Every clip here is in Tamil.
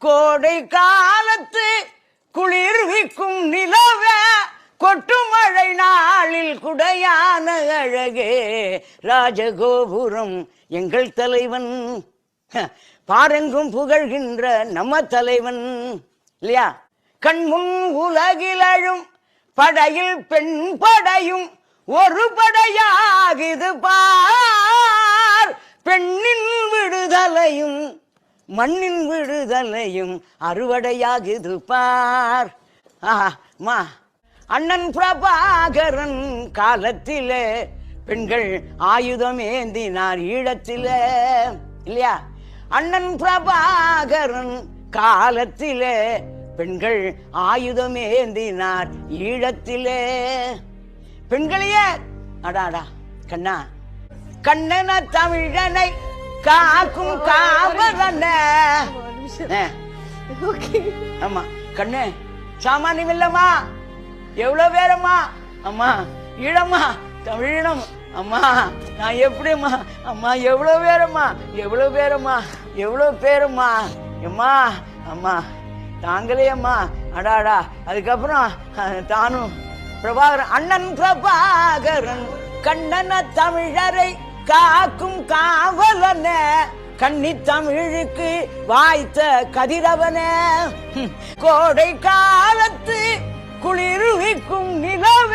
கோடை காலத்து குளிர்விக்கும் நிலவ கொட்டு மழை நாளில் குடையான அழகே. ராஜகோபுரம் எங்கள் தலைவன். பாரெங்கும் புகழ்கின்ற நம்ம தலைவன். இல்லையா? கண்முன் உலகிலழும் படையில் பெண் படையும் ஒரு படையாகிது பார். பெண்ணின் விடுதலையும் மண்ணின் விடுதலையும் அறுவடையாகுது பார். ஆஹா, மா. அண்ணன் பிரபாகரன் காலத்திலே பெண்கள் ஆயுதம் ஏந்தினார் ஈழத்திலே இல்லையா? அண்ணன் பிரபாகரன் காலத்திலே பெண்கள் ஆயுதம் ஏந்தினார் ஈழத்திலே. பெண்களையே அடாடா கண்ணா. கண்ணன தமிழனை காக்கும் காவலன. ஆமா கண்ணு சாமானியம் இல்லம்மா எவ்வளவு பேரம்மா. அம்மா ஈழம்மா தமிழினம். அம்மா நான் எப்படிம்மா? அம்மா எவ்வளவு பேரம்மா? எவ்வளவு பேரம்மா? எவ்வளவு பேரம்மா? அம்மா அம்மா தாங்களே அம்மா. அடாடா அதுக்கப்புறம் தானும் பிரபாகரன் அண்ணன் பிரபாகரன் கண்ணன தமிழரை காக்கும் காவலன கன்னி தமிழுக்கு வாய்த்த கதிரவனே. கோடை காலத்து குளிர்விக்கும் நிலவ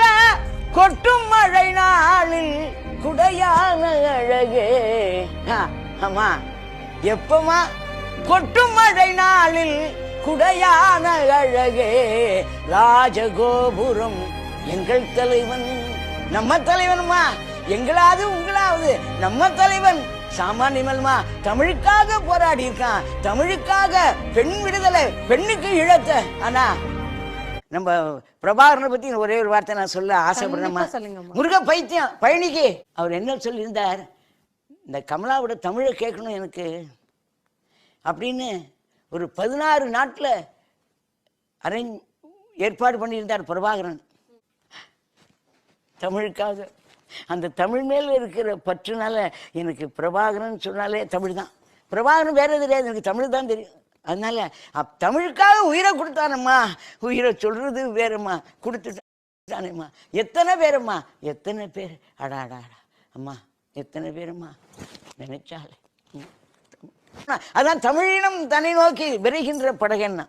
கொட்டும் மழை நாளில் குடையான அழகே. ஆமா எப்பமா கொட்டும் மழை நாளில் குடையான அழகே. ராஜகோபுரம் எங்கள் தலைவன் நம்ம தலைவனுமா? எங்களாவது உங்களாவது நம்ம தலைவன் சாமானியமல்மா தமிழுக்காக போராடி இருக்கான். தமிழுக்காக பெண் விடுதலை பெண்ணுக்கு இழத்த. ஆனா நம்ம பிரபாகரனை பத்தி ஒரே ஒரு வார்த்தை நான் சொல்ல ஆசைப்படுறேம்மா. முருக பைத்தியம் பழனிக்கு அவர் என்ன சொல்லியிருந்தார்? இந்த கமலாவோட தமிழை கேட்கணும் எனக்கு அப்படின்னு ஒரு பதினாறு நாட்டில் அரேஞ்ச் ஏற்பாடு பண்ணியிருந்தார் பிரபாகரன். தமிழுக்காக. அந்த தமிழ் மேல இருக்கிற பற்றுனால எனக்கு பிரபாகரன் சொன்னாலே தமிழ் தான் பிரபாகரன் வேற தெரியாது எனக்கு தமிழ் தான் தெரியும். அதனால அப் தமிழுக்காக உயிரை கொடுத்தானம்மா. உயிரை சொல்றது வேறம்மா. கொடுத்துட்டானேம்மா எத்தனை பேரம்மா? எத்தனை பேர்? அடா அடா அடா. அம்மா எத்தனை பேரம்மா? நினைச்சாலே. அதான் தமிழினம் தன்னை நோக்கி விரைகின்ற படகன்னா.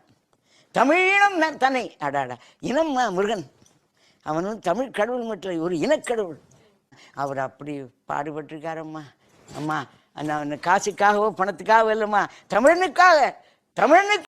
தமிழினம் தன்னை அடாடா இனம் முருகன். அவனும் தமிழ் கடவுள் மட்டும் இல்லை, ஒரு இனக்கடவுள். அவர் அப்படி பாடுபட்டிருக்காரம்மா. அம்மா நான் காசுக்காகவோ பணத்துக்காகவோ இல்லைம்மா. தமிழனுக்காக தமிழனுக்கு